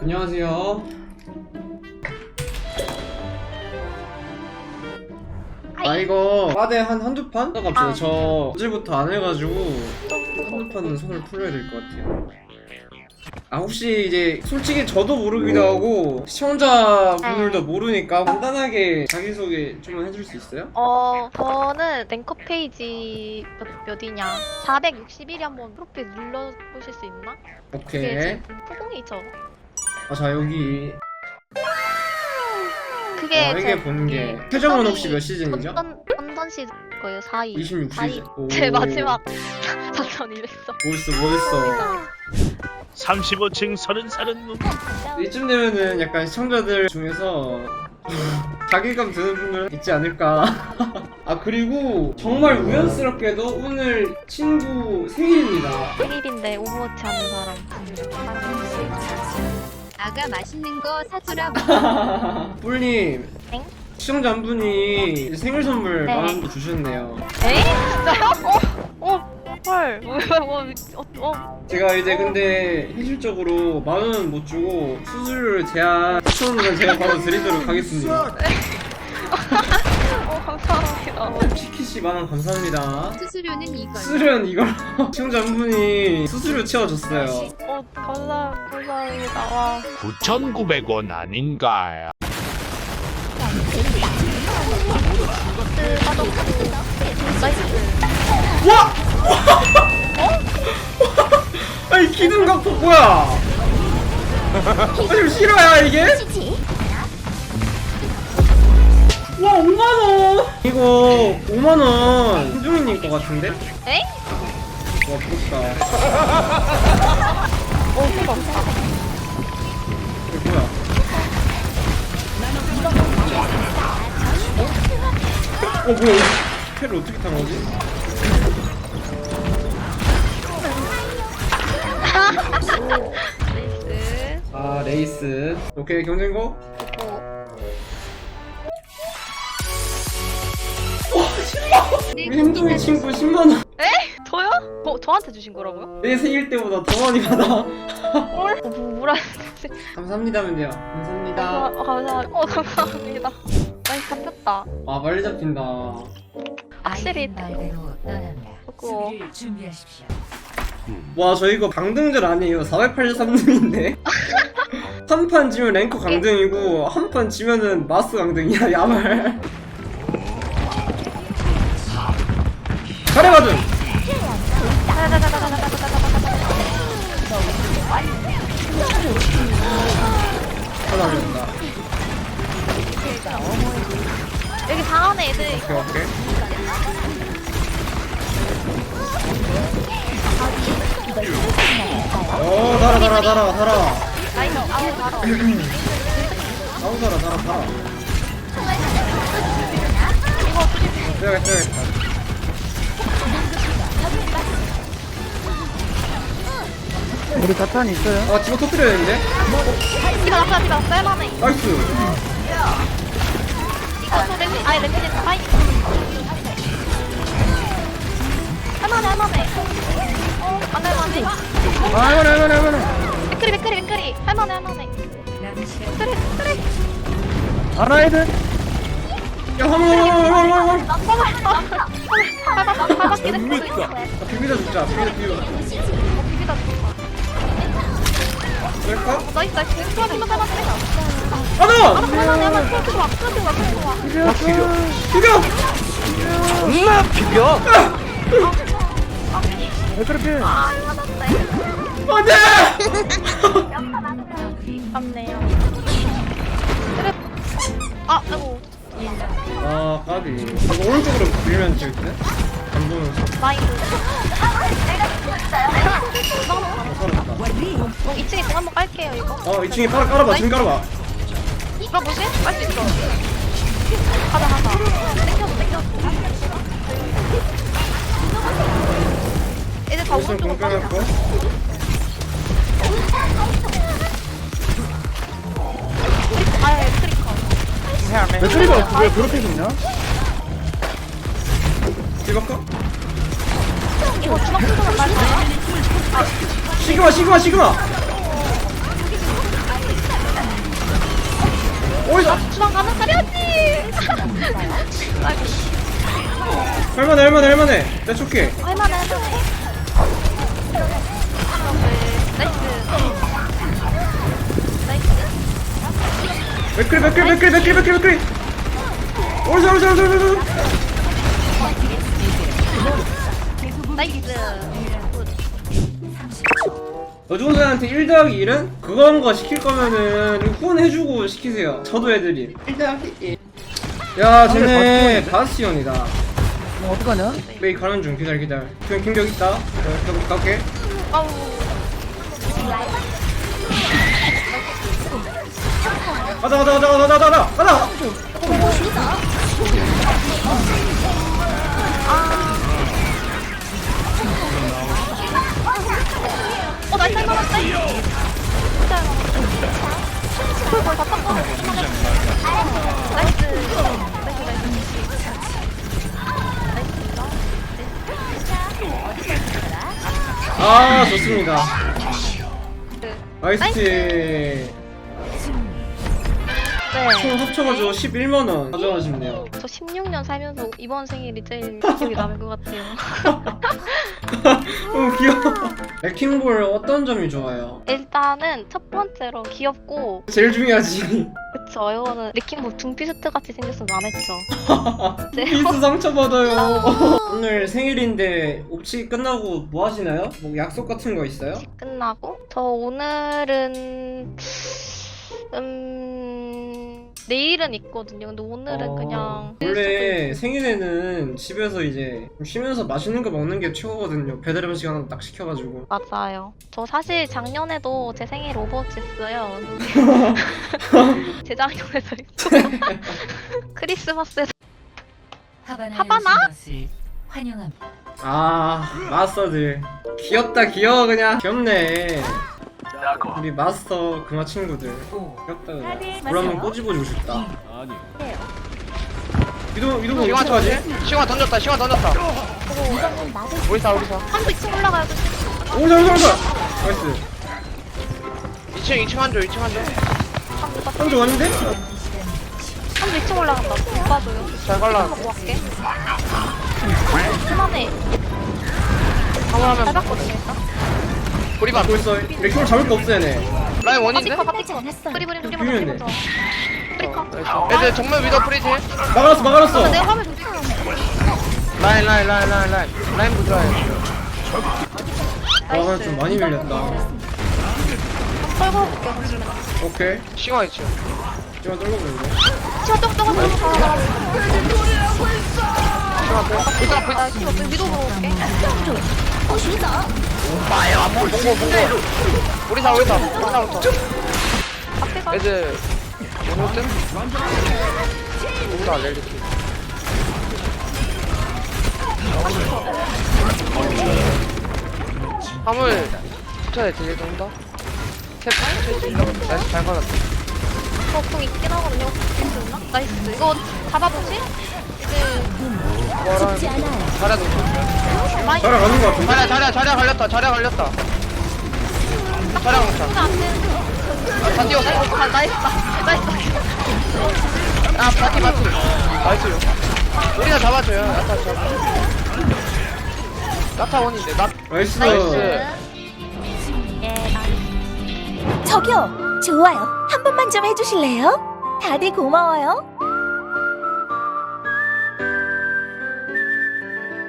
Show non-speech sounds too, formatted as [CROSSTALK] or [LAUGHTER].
안녕하세요. 아 이거 빠데 한 한두 판? 갑시다. 아. 저 어제부터 안 해가지고 한두 판은 손을 풀어야 될 것 같아요. 아 혹시 이제 솔직히 저도 모르기도 하고 시청자분들도 네. 모르니까 간단하게 자기소개 좀 해줄 수 있어요? 어, 저는 랭커 페이지 몇, 몇이냐? 461이 한번 프로필 눌러보실 수 있나? 그게 오케이. 지금 후공이죠. 아 자 여기 그게 아, 이게 본 게 최정은 혹시 몇 시즌이죠? 어떤 어떤 시즌 거예요? 4위. 26시즌. 제 마지막 [LAUGHS] 작전 이랬어. 멋있어 멋있어. 35층 30살은 놈 이쯤 되면은 약간 시청자들 중에서 [LAUGHS] 자괴감 드는 분들 있지 않을까. [LAUGHS] 아 그리고 정말 우연스럽게도 오늘 친구 생일입니다. 생일인데 오버워치 하는 사람. 아가 맛있는 거 사주라. [LAUGHS] 뿔님 엥? 시청자 한 분이 생일 선물 네. 만원 주셨네요. 에이? 진짜요? 어? 어? 헐. 뭐, 뭐, 어, 어. 제가 이제 근데 현실적으로 만 원은 못 주고 수수료를 제한 2천 원은 제가 바로 드리도록 하겠습니다. 어, 감사합니다. 치키씨 만원 감사합니다. 수수료는 이걸. 수수료는 이걸 [LAUGHS] 시청자 한 분이 수수료 채워줬어요. 어, 감사, 감사합니다. 와. 9,900원 아닌가요? 그, 나이스. 아니 기둥 각도 뭐야? 아니 싫어야 이게? 와 5만 원. 이거 5만 원 신중이님 거 같은데? 에이? 와 부럽다. 어. 이게 뭐야? 어 뭐야? 패를 어떻게 탄 거지? 나이스. 아 레이스. 오케이 경쟁고. 네, 우리 행동이 친구 10만 원. 저, 저한테 주신 거라고요? 내 생일 때보다 더 많이 받아. 헐? 어, 뭐, 뭐라. 감사합니다면 돼요. 감사합니다. 어, 감사합니다. 어, 감사합니다. 나이스 잡혔다. 아 빨리 잡힌다. 확실히. 그거. 수비를 준비하십시오. 와 저 이거 강등절 아니에요 483등인데 [LAUGHS] 한 판 지면 랭커 강등이고 한 판 지면은 마스 강등이야 야말 가래가 된다 여기 방 안에 애들 오케이 오케이. 오 달아 달아 달아 달아. 라인 아우 바로. 아우 달아 달아 달아. 빼야겠다 빼야겠다 우리 자탄 있어요? 아 집어 터뜨려야 되는데 이거 낙사 이거 쌀만해. 나이스 이거 또 렌즈 아니 렌즈 렌즈 아이. 할만해 할만해. 어안 할만해. 아, 해만해, 해만해, 해만해. 맥크리 맥크리 맥크리 할만해 할만해. 그래 그래. 헤드? 야 화물 화물 화물 화물 발바닥 재밌다. 아, 비비다 죽자 비비다 비비다 비비다. 그럴까? 나이스 나이스. 해. 하나! 할만해 할만해. 풀 들어와 풀 들어와 풀 들어와. 비벼! 존나 비벼! 왜 그렇게? 아 맞았네. 안돼! 맞네요. 그래. 아 아이고 아 까비 이거 오른쪽으로 밀면 될 듯? 안 보면서 나이스. 어, 살았다 어 2층에 등 한번 깔게요 이거. 어 2층에 깔아, 깔아봐 지금 깔아봐 이거 뭐지? 깔수 있어. 가자 가자. 땡겨서 땡겨서. 이제 다 무슨 오른쪽으로? 아예 트리커. 배터리가 왜 그렇게 죽냐? 찍을까? 시그마 시그마 시그마! 어이 주먹 가면 가려지! 아이고 내 쫓기 얼마나 나이스 나이스 맥크리 맥크리 맥크리 맥크리 맥크리 맥크리! 어이 어이 어이 어이 어이 나이스 여중생한테 1 더하기 1은 그건 거 시킬 거면은 후원해주고 시키세요. 저도 해드림 1 더하기 1 야 쟤네 바스티온이다. 뭐 어떡하냐? 메이 가는 중. 기다려 기다려. 그냥 김격 있다. 어, 격 갈게 아우. 가자 가자 가자 가자 가자 가자 가자 다 나이스 나이스 나이스 아 좋습니다. 나이스 나이스 총 네. 합쳐가지고 11만원. 가져가시면 돼요. 저 16년 살면서 이번 생일이 제일 기억이 남을 것 같아요. [LAUGHS] 너무 귀여워 [LAUGHS] 레킹볼 어떤 점이 좋아요? 일단은 첫 번째로 귀엽고 제일 중요하지 그쵸 이거는 리킹볼 둠피스트 같이 생겼으면 마음했죠. 네. 피스 상처받아요 오늘 생일인데 옵치 끝나고 뭐 하시나요? 뭐 약속 같은 거 있어요? 끝나고 저 오늘은 음 내일은 있거든요. 근데 오늘은 어, 그냥 원래 생일에는 집에서 이제 좀 쉬면서 맛있는 거 먹는 게 최고거든요 배달 음식 하나 딱 시켜가지고 맞아요. 저 사실 작년에도 제 생일 오버워치 했어요. [LAUGHS] 재작년에도 했고 [LAUGHS] 크리스마스에도 하바나? 환영합니다. 아 마스터들 귀엽다 귀여워 그냥 귀엽네 우리 마스터 금화 친구들 오, 귀엽다 물 한번 꼬집어주고 싶다 이동 이동 시간 어떡하지? 시간 던졌다 시간 던졌다 우리 사 우리 사 한도 2층 올라가야 돼. 오자 오자 오자 나이스 2층 2층 한조 2층 한조 한조 왔는데? 한도 2층 올라간다. 못 봐줘요. 잘 갈라 하고 갈게. 그만해. 한번 잘 하면 봤거든요, 일단. 우리반 벌써 레킹볼 잡을 거 없어 얘네 라인 원인데? 비밀이네. 프리, 프리커. 애들 정면 위더 프리즈 막아놨어 막아놨어 아, 내가 화면 좀 찍어. 라인 라인 라인 라인 라인 라인 부조해 아, 좀 많이 밀렸다. 떨고 볼게, 그러면. 오케이. 시간 있지 이만 떨고 보는데. 아, 돼 불사 불사 나 치워, 좀 위로 보러 올게. 봉고 봉고 우리 사 우리 사 우리 사부터 앞에서. 애들 오늘 뜸? 우리 사 렐리키 화물 붙여야 되게 된다 탭 나이스 잘저공 있긴 하거든요. 괜찮나? 나이스. 이거 잡아보지? 이제 쉽지 않아요 많이 따라가는 거 같은데? 자리야 자리야 자리야 걸렸다 자리야 걸렸다 자리야 걸렸다 안 되는. 다 뛰었어 아, 나이스. 나이스. 아 파티 파티 나이스요 우리가 잡아줘요 야타 잡아 야타 원인데 나 나이스. 나이스 예, 나이스. 저기요, 좋아요. 한 번만 좀 해주실래요? 다들 고마워요.